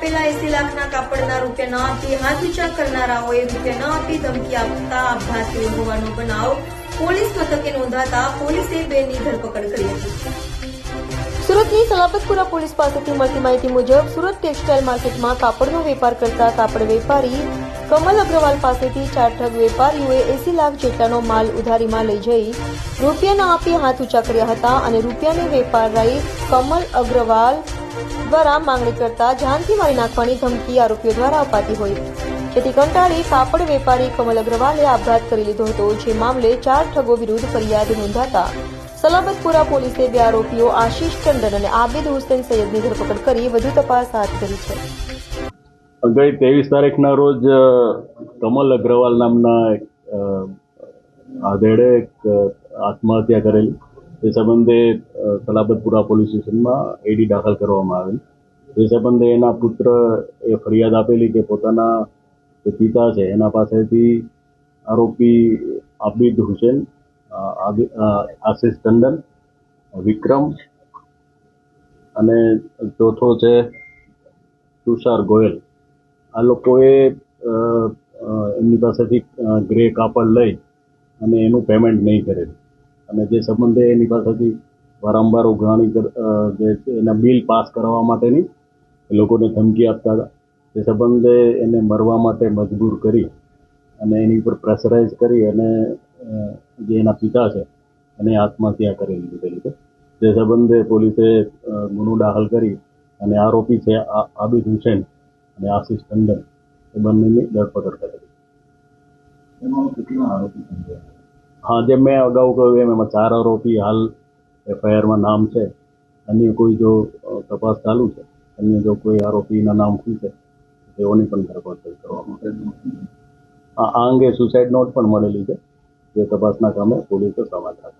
આપેલા એસી લાખના કાપડના રૂપિયા ન આપી, હાથ ઊંચા કરનારાઓએ રૂપિયા ન આપી ધમકી આપતા આપઘાત હોવાનો બનાવ પોલીસ મથકે નોંધાતા પોલીસે બેની ધરપકડ કરી હતી. સુરતની સલાબતપુરા પોલીસ પાસેથી મળતી માહિતી મુજબ સુરત ટેક્સટાઇલ માર્કેટમાં કાપડનો વેપાર કરતા કાપડ વેપારી કમલ અગ્રવાલ પાસેથી ચાર ઠગ વેપારીઓએ એસી લાખ જેટલાનો માલ ઉધારીમાં લઈ જઈ રૂપિયા ન આપી હાથ ઊંચા કર્યા હતા અને રૂપિયાની વેપારી કમલ અગ્રવાલ દ્વારા માંગણી કરતા જાનથી મારી નાખવાની ધમકી આરોપીઓ દ્વારા અપાતી હોય. જેથી કંટાળી કાપડ વેપારી કમલ અગ્રવાલે આપઘાત કરી લીધો હતો, જે મામલે ચાર ઠગો વિરુદ્ધ ફરિયાદ નોંધાતા સલામતપુરા પોલીસે બે આરોપીઓ આશીષ ટંડન અને આબિદ હુસેન સૈયદની ધરપકડ કરી વધુ તપાસ હાથ ધરી છે. ગઈ ત્રેવીસ તારીખના રોજ કમલ અગ્રવાલ નામના આધેડે આત્મહત્યા કરેલી. એ સંબંધે સલાબતપુરા પોલીસ સ્ટેશનમાં એડી દાખલ કરવામાં આવેલ. તે સંબંધે એના પુત્ર એ ફરિયાદ આપેલી કે પોતાના જે પિતા છે, એના પાસેથી આરોપી આબિદ હુસેન આશિષ ટંડન, વિક્રમ અને ચોથો છે તુષાર ગોયલ. આ લોકોએ એમની પાસેથી ગ્રે કાપડ લઈ અને એનું પેમેન્ટ નહીં કરેલું. અને જે સંબંધે એની પાસેથી વારંવાર ઉઘરાણી જે એના બિલ પાસ કરાવવા માટેની એ લોકોને ધમકી આપતા હતા. તે સંબંધે એને મરવા માટે મજબૂર કરી અને એની ઉપર પ્રેશરાઇઝ કરી અને જે એના પિતા છે, એને આત્મહત્યા કરી લીધેલી છે. તે સંબંધે પોલીસે ગુનો દાખલ કરી અને આરોપી છે આબિદ હુસેન અને આશિષ ટંડન. એ બંનેની ધરપકડ કરેલી હા જે મેં અગાઉ કહ્યું એમ એમાં ચાર આરોપી હાલ એફઆઈઆરમાં નામ છે. અન્ય કોઈ જો તપાસ ચાલુ છે અન્ય જો કોઈ આરોપીના નામ ખુલશે તેઓની પણ ધરપકડ કરવામાં આ આ અંગે સુસાઇડ નોટ પણ મળેલી છે જે તપાસના કામે પોલીસે સમાચાર